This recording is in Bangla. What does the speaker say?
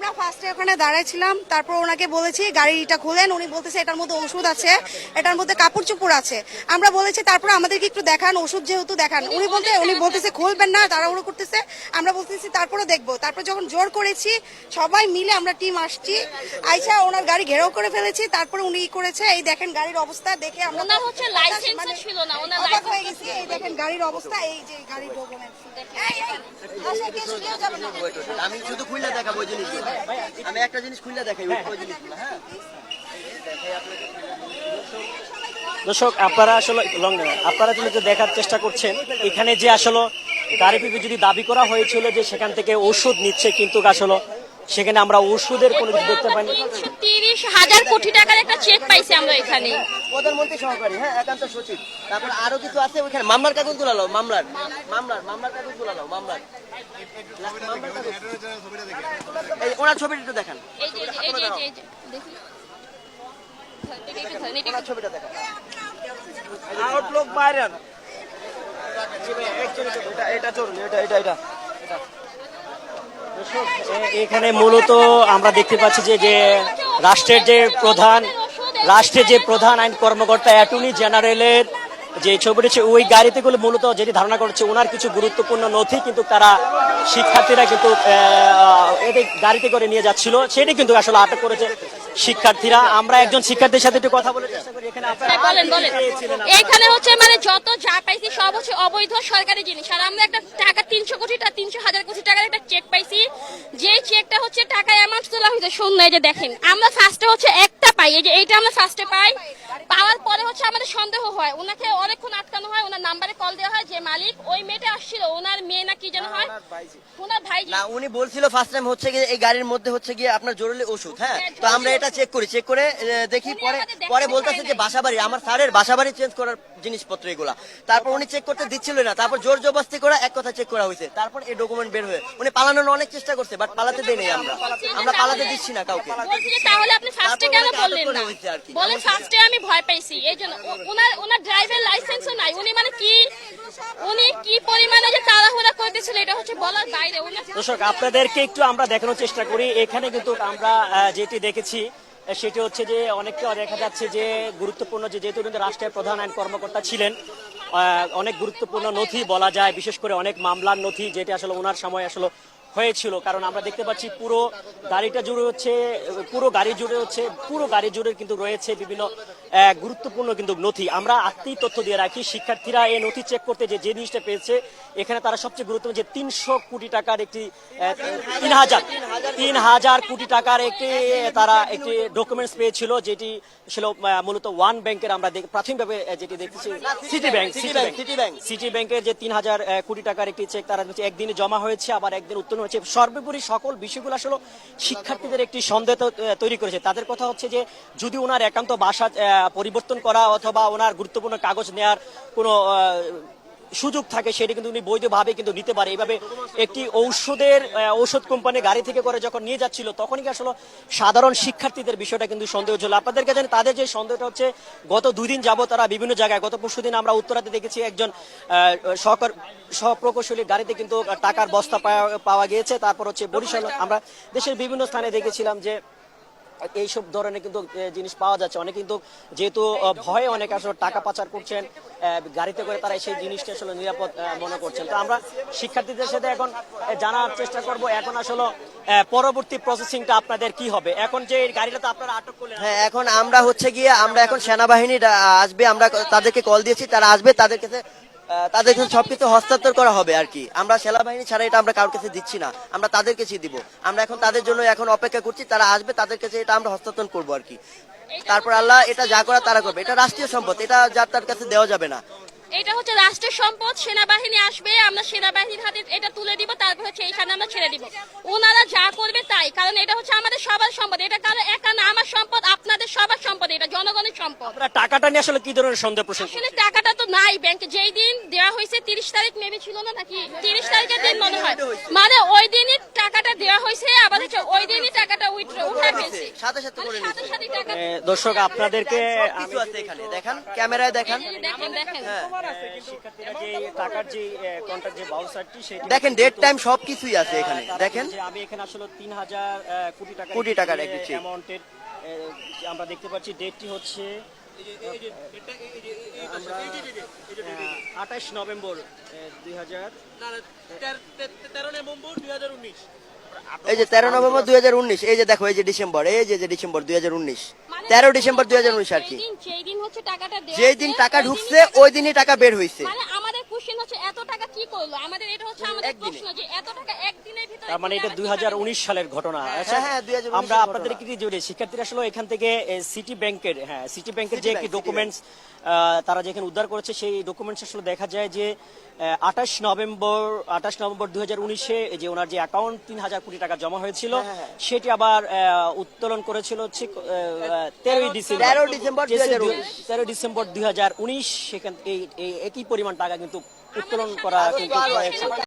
আমরা ফার্স্টে ওখানে দাঁড়াইছিলাম তারপর ওনাকে বলেছি গাড়িটা খুলেন। উনি বলতেছে এটার মধ্যে ওষুধ আছে এটার মধ্যে কাপড় চোপড় আছে। আমরা বলেছি তারপর আমাদেরকে একটু দেখান ওষুধ যেহেতু দেখান। উনি বলতে উনি বলতেছে খুলবেন না তাড়াহুড়ো করতেছে। আমরা বলতেছি তারপরে দেখব। তারপর যখন জোর করেছি সবাই মিলে আমরা টিম আসছি। আইসা ওনার গাড়ি ঘেরাও করে ফেলেছি তারপরে উনি ই করেছে এই দেখেন গাড়ির অবস্থা দেখে আমরা ওনার হচ্ছে লাইসেন্স মানে ছিল না ওনার অবাক হয়ে গেছি এই দেখেন গাড়ির অবস্থা এই যে গাড়ির ডকুমেন্টস আসে কিছু যাবে না। ওয়েট, ওয়েট, আমি শুধু খুললে দেখাবো ওই জিনিসগুলো আমি একটা জিনিস খুললে দেখাই হ্যাঁ। দর্শক, আপনারা আসলে লং আপনারা একটু দেখার চেষ্টা করছেন। এখানে যে আসলে গাড়ি যদি দাবি করা হয়েছিল যে সেখান থেকে ওষুধ নিচ্ছে কিন্তু আসলে সেখানে আমরা ওষুধের কোনো কিছু দেখতে পাইনি। তিরিশ হাজার কোটি টাকার একটা চেক পাইছি আমরা এখানে। প্রধানমন্ত্রী সহকারী হ্যাঁ একান্ত সচিব। তারপর আরও কিছু আছে ওইখানে? মামলার কাগজ গুলালো মামলার। মামলার মামলার কাগজ গুলালো মামলার। মামলার এই ওনার ছবিটা একটু দেখান। ছবিটা দেখান। আউটলুক বাইরেন এটা চলুন এটা এটা এটা। এখানে মূলত আমরা দেখতে পাচ্ছি যে যে রাষ্ট্রের যে প্রধান, রাষ্ট্রের যে প্রধান আইন কর্মকর্তা অ্যাটর্নি জেনারেলের যে ছবিটি ওই গাড়িতে গুলো মূলত যেটি ধারণা করছে, ওনার কিছু গুরুত্বপূর্ণ নথি কিন্তু তারা শিক্ষার্থীরা কিন্তু গাড়িতে করে নিয়ে যাচ্ছিল। সেটি কিন্তু আসলে আটক করেছে শিক্ষার্থীরা আমরা একজন শিক্ষার্থীর সাথে একটু কথা বলে চেষ্টা করি। এখানে হ্যাঁ, বলেন বলেন। এখানে হচ্ছে মানে যত যা পাইছি সব হচ্ছে অবৈধ সরকারি জিনিস। আর আমরা একটা টাকা তিনশো কোটি টাকা তিনশো হাজার কোটি টাকার একটা চেক পাইছি। যে চেকটা হচ্ছে টাকা অ্যামাউন্ট তোলা হয়েছে শূন্য এই যে দেখেন। আমরা ফার্স্টে হচ্ছে একটা পাই এই যে এইটা আমরা ফার্স্টে পাই। পাওয়ার পরে হচ্ছে আমাদের সন্দেহ হয়। ওনাকে অনেকক্ষণ আটকানো হয় ওনার নাম্বারে কল দেওয়া হয় যে মালিক ওই মেয়েটা আসছিল ওনার মেয়ে না কি যেন হয়? ওনার ভাই না উনি বলছিল ফার্স্ট টাইম হচ্ছে গিয়ে এই গাড়ির মধ্যে হচ্ছে গিয়ে আপনার জরুরি ওষুধ হ্যাঁ? তো আমরা এটা চেক করি চেক করে দেখি পরে পরে বলতেছে যে। বাসাবাড়ি আমার স্যারের বাসাবাড়ি চেঞ্জ করার জিনিসপত্র এগুলা। তারপর উনি চেক করতে দিচ্ছিল না তারপর জোর জবরদস্তি করে এক কথা চেক করা হয়েছে তারপর এই ডকুমেন্ট বের হয়ে উনি পালানোর অনেক চেষ্টা করছে বাট পালাতে দেই নাই আমরা। আমরা পালাতে দিচ্ছি না কাউকে। তাহলে আপনি ফার্স্টে কেন বললেন না? বলেন ফার্স্টে আমি ভয় পাইছি। এই জন্য ও- ওনার ওনার ড্রাইভার লাইসেন্সও নাই। উনি মানে কি উনি কি পরিমাণে যে তাড়াহুড়া করতেছিল এটা হচ্ছে বলার বাইরে। দর্শক, আপনাদেরকে একটু আমরা দেখানোর চেষ্টা করি। এখানে কিন্তু আমরা যেটি দেখেছি সেটি হচ্ছে যে অনেকটা দেখা যাচ্ছে যে গুরুত্বপূর্ণ যে যেহেতু কিন্তু রাষ্ট্রের প্রধান আইন কর্মকর্তা ছিলেন অনেক গুরুত্বপূর্ণ নথি বলা যায়, বিশেষ করে অনেক মামলার নথি, যেটি আসলে ওনার সময় আসলে হয়েছিল কারণ আমরা দেখতে পাচ্ছি পুরো গাড়িটা জুড়ে হচ্ছে পুরো গাড়ি জুড়ে হচ্ছে পুরো গাড়ি জুড়ে কিন্তু রয়েছে বিভিন্ন গুরুত্বপূর্ণ কিন্তু নথি। আমরা আত্মীয় তথ্য দিয়ে রাখি শিক্ষার্থীরা এই নথি চেক করতে যে যে জিনিসটা পেয়েছে এখানে তারা সবচেয়ে গুরুত্বপূর্ণ যে তিনশো কোটি টাকার একটি তিন হাজার তিন হাজার কোটি টাকার একটি তারা একটি ডকুমেন্টস পেয়েছিল যেটি ছিল মূলত ওয়ান ব্যাংকের আমরা প্রাথমিকভাবে যেটি দেখতেছি city bank city bank city ব্যাংকের যে তিন হাজার কোটি টাকার একটি চেক তারা একদিনে জমা হয়েছে আবার একদিন উত্তোলন হচ্ছে। সর্বোপরি সকল বিষয়গুলো আসলে শিক্ষার্থীদের একটি সন্দেহ তৈরি করেছে। তাদের কথা হচ্ছে যে, যদি ওনার একান্ত বাসা পরিবর্তন করা অথবা ওনার গুরুত্বপূর্ণ কাগজ নেয়ার কোনো সুযোগ থাকে, সেটি কিন্তু উনি বৈধভাবে কিন্তু নিতে পারে। এইভাবে একটি ঔষধের ঔষধ কোম্পানি গাড়ি থেকে করে যখন নিয়ে যাচ্ছিল, তখনই আসলে সাধারণ শিক্ষার্থীদের বিষয়টা কিন্তু সন্দেহ ছিল। আপনাদেরকে জানি, তাদের যে সন্দেহটা হচ্ছে, গত দুই দিন যাবত তারা বিভিন্ন জায়গায়, গত পরশু দিন আমরা উত্তরাতে দেখেছি একজন সহকার, সহপ্রকৌশলী গাড়িতে কিন্তু টাকার বস্তা পাওয়া গিয়েছে। তারপর হচ্ছে বরিশাল, আমরা দেশের বিভিন্ন স্থানে দেখেছিলাম যে এইসব ধরনের কিন্তু জিনিস পাওয়া যাচ্ছে। অনেক কিন্তু যেহেতু ভয়ে অনেক আসলে টাকা পাচার করছেন গাড়িতে করে তারা সেই জিনিসটা আসলে নিরাপদ মনে করছেন। তো আমরা শিক্ষার্থীদের সাথে এখন জানার চেষ্টা করব, এখন আসলে পরবর্তী প্রসেসিংটা আপনাদের কি হবে? এখন যে গাড়িটা তো আপনারা আটক করলেন হ্যাঁ এখন আমরা হচ্ছে গিয়ে, আমরা এখন সেনাবাহিনী আসবে, আমরা তাদেরকে কল দিয়েছি, তারা আসবে, তাদের কাছে তাদের কাছে সবকিছু হস্তান্তর করা হবে আর কি। আমরা সেনাবাহিনী ছাড়া এটা আমরা কারোর কাছে দিচ্ছি না। আমরা তাদের কাছে দিব। আমরা এখন তাদের জন্য এখন অপেক্ষা করছি তারা আসবে তাদের কাছে এটা আমরা হস্তান্তর করব আর কি। তারপর আল্লাহ এটা যা করা তারা করবে। এটা রাষ্ট্রীয় সম্পদ এটা যার তার কাছে দেওয়া যাবে না। এটা হচ্ছে রাষ্ট্রের সম্পদ সেনাবাহিনী আসবে আমরা সেনাবাহিনীর হাতে এটা তুলে দিব তারপর হচ্ছে এইখানে আমরা ছেড়ে দিব। ওনারা যা করবে তাই কারণ এটা হচ্ছে আমাদের সবার সম্পদ। এটা কারণ একা না আমার সম্পদ আপনাদের সবার সম্পদ এটা জনগণের সম্পদ। টাকাটা নিয়ে আসলে কি ধরনের সন্দেহ প্রশ্ন আসলে টাকাটা তো নাই ব্যাংকে যেই দিন হয়েছে তিরিশ তারিখ মেবি ছিল না নাকি? তিরিশ তারিখের দিন মনে হয়। মানে ওই দিনই টাকাটা দেওয়া হয়েছে আবার ওই দিনই টাকাটা ফেলছে। সাথে মানে দর্শক আপনাদেরকে কিছু আছে এখানে। দেখান ক্যামেরায় দেখান। দেখেন দেখেন। হ্যাঁ যে টাকার যে কন্ট্রাক্ট যে বাউচারটি সেটি দেখেন ডেট টাইম সবকিছুই আছে এখানে। দেখেন। আমি এখানে আসলে তিন হাজার কোটি টাকা কোটি টাকার একটি অ্যামাউন্টের আমরা দেখতে পাচ্ছি ডেটটি হচ্ছে আঠাশ নভেম্বর দুই হাজার এই যে তেরো নভেম্বর দুই এই যে দেখো এই যে ডিসেম্বর এই যে যে ডিসেম্বর দুই মানে তেরো ডিসেম্বর দুই হাজার উনিশ আর কি। যেই দিন- টাকা ঢুকছে ওই দিনই টাকা বের হয়েছে মানে আমাদের কোশ্চেন হচ্ছে এত টাকা কি করল? আমাদের এটা হচ্ছে আমাদের প্রশ্ন যে এত টাকা একদিনের ভিতরে তার মানে এটা দুই সালের ঘটনা। আচ্ছা, হ্যাঁ, 2019 আমরা আপনাদের কি জুড়ে শিক্ষার্থীরা আসলে এখান থেকে সিটি ব্যাংকের হ্যাঁ সিটি ব্যাংকের যে একটি ডকুমেন্টস তারা যেখানে উদ্ধার করেছে সেই ডকুমেন্টস আসলে দেখা যায় যে আঠাশ নভেম্বর আঠাশ নভেম্বর দুই যে ওনার যে অ্যাকাউন্ট তিন হাজার কোটি টাকা জমা হয়েছিল হ্যাঁ, সেটি আবার আহ, উত্তোলন করেছিল হচ্ছে তেরোই ডিসেম্বর। 13 ডিসেম্বর 2019 ডিসেম্বর দুই হাজার উনিশ সেখান এই এই একই পরিমাণ টাকা কিন্তু উত্তোলন করা কিন্তু।